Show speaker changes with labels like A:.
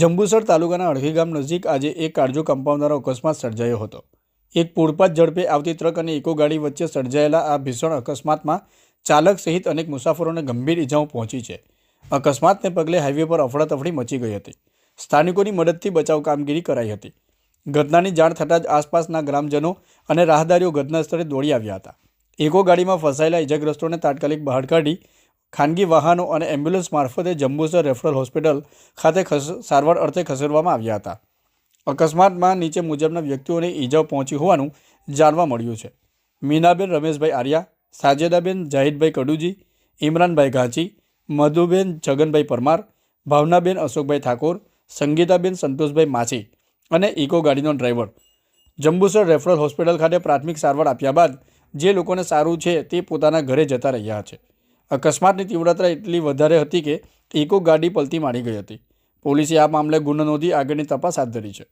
A: જંબુસર તાલુકાના અડઘી ગામ નજીક આજે એક કાળજો કમ્પાઉન્ડરનો અકસ્માત સર્જાયો હતો. એક પૂરપાત ઝડપે આવતી ટ્રક અને ઇકો ગાડી વચ્ચે સર્જાયેલા આ ભીષણ અકસ્માતમાં ચાલક સહિત અનેક મુસાફરોને ગંભીર ઇજાઓ પહોંચી છે. અકસ્માતને પગલે હાઈવે પર અફડાતફડી મચી ગઈ હતી. સ્થાનિકોની મદદથી બચાવ કામગીરી કરાઈ હતી. ઘટનાની જાણ થતાં જ આસપાસના ગ્રામજનો અને રાહદારીઓ ઘટના સ્થળે દોડી આવ્યા હતા. ઇકો ગાડીમાં ફસાયેલા ઇજાગ્રસ્તોને તાત્કાલિક બહાર કાઢી ખાનગી વાહનો અને એમ્બ્યુલન્સ મારફતે જંબુસર રેફરલ હોસ્પિટલ ખાતે સારવાર અર્થે ખસેડવામાં આવ્યા હતા. અકસ્માતમાં નીચે મુજબના વ્યક્તિઓને ઈજાઓ પહોંચી હોવાનું જાણવા મળ્યું છે. મીનાબેન રમેશભાઈ આર્યા, સાજેદાબેન જાહિદભાઈ કડુજી, ઇમરાનભાઈ ઘાંચી, મધુબેન છગનભાઈ પરમાર, ભાવનાબેન અશોકભાઈ ઠાકોર, સંગીતાબેન સંતોષભાઈ માછી અને ઇકો ગાડીનો ડ્રાઈવર. જંબુસર રેફરલ હોસ્પિટલ ખાતે પ્રાથમિક સારવાર આપ્યા બાદ જે લોકોને સારું છે તે પોતાના ઘરે જતા રહ્યા છે. અકસ્માતની તીવ્રતા એટલી વધારે હતી કે એકો ગાડી પલતી મારી ગઈ હતી. પોલીસે આ મામલે ગુનો નોંધી આગળની તપાસ હાથ ધરી છે.